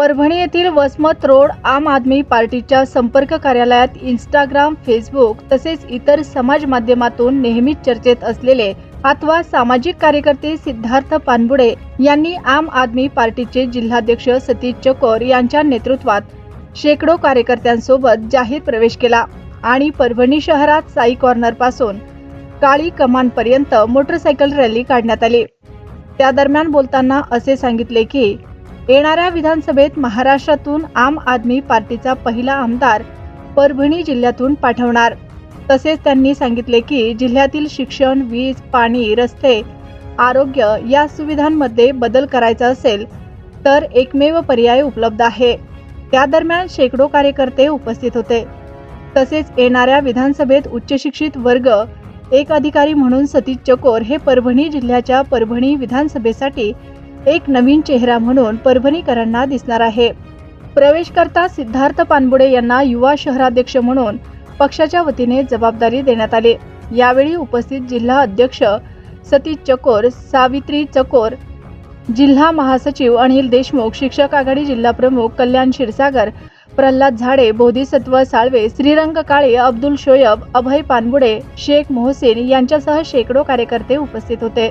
परभणी येथील वसमत रोड आम आदमी पार्टीच्या संपर्क कार्यालयात इंस्टाग्राम फेसबुक तसेच इतर समाज माध्यमातून नेहमीच चर्चेत असलेले अथवा सामाजिक कार्यकर्ते सिद्धार्थ पानबुडे यांनी आम आदमी पार्टीचे जिल्हाध्यक्ष सतीश चकोर यांच्या नेतृत्वात शेकडो कार्यकर्त्यांसोबत जाहीर प्रवेश केला आणि परभणी शहरात साई कॉर्नरपासून काळी कमानपर्यंत मोटरसायकल रॅली काढण्यात आली. त्या दरम्यान बोलताना असे सांगितले की येणाऱ्या विधानसभेत महाराष्ट्रातून आम आदमी पार्टीचा पहिला आमदार परभणी जिल्ह्यातून पाठवणार. तसेच त्यांनी सांगितले की जिल्ह्यातील शिक्षण वीज पाणी रस्ते आरोग्य या सुविधांमध्ये बदल करायचा असेल तर एकमेव पर्याय उपलब्ध आहे. त्या दरम्यान शेकडो कार्यकर्ते उपस्थित होते. तसेच येणाऱ्या विधानसभेत उच्चशिक्षित वर्ग एक अधिकारी म्हणून सतीश चकोर हे परभणी जिल्ह्याच्या परभणी विधानसभेसाठी एक नवीन चेहरा म्हणून परभणीकरांना दिसणार आहे. प्रवेश करता सिद्धार्थ पानबुडे यांना युवा शहराध्यक्ष म्हणून पक्षाच्या वतीने जबाबदारी देण्यात आली. यावेळी उपस्थित जिल्हा अध्यक्ष सतीश चकोर सावित्री चकोर जिल्हा महासचिव अनिल देशमुख शिक्षक आघाडी जिल्हा प्रमुख कल्याण क्षीरसागर प्रल्हाद झाडे बोधिसत्व साळवे श्रीरंग काळे अब्दुल शोयब अभय पानबुडे शेख मोहसेन यांच्यासह शेकडो कार्यकर्ते उपस्थित होते.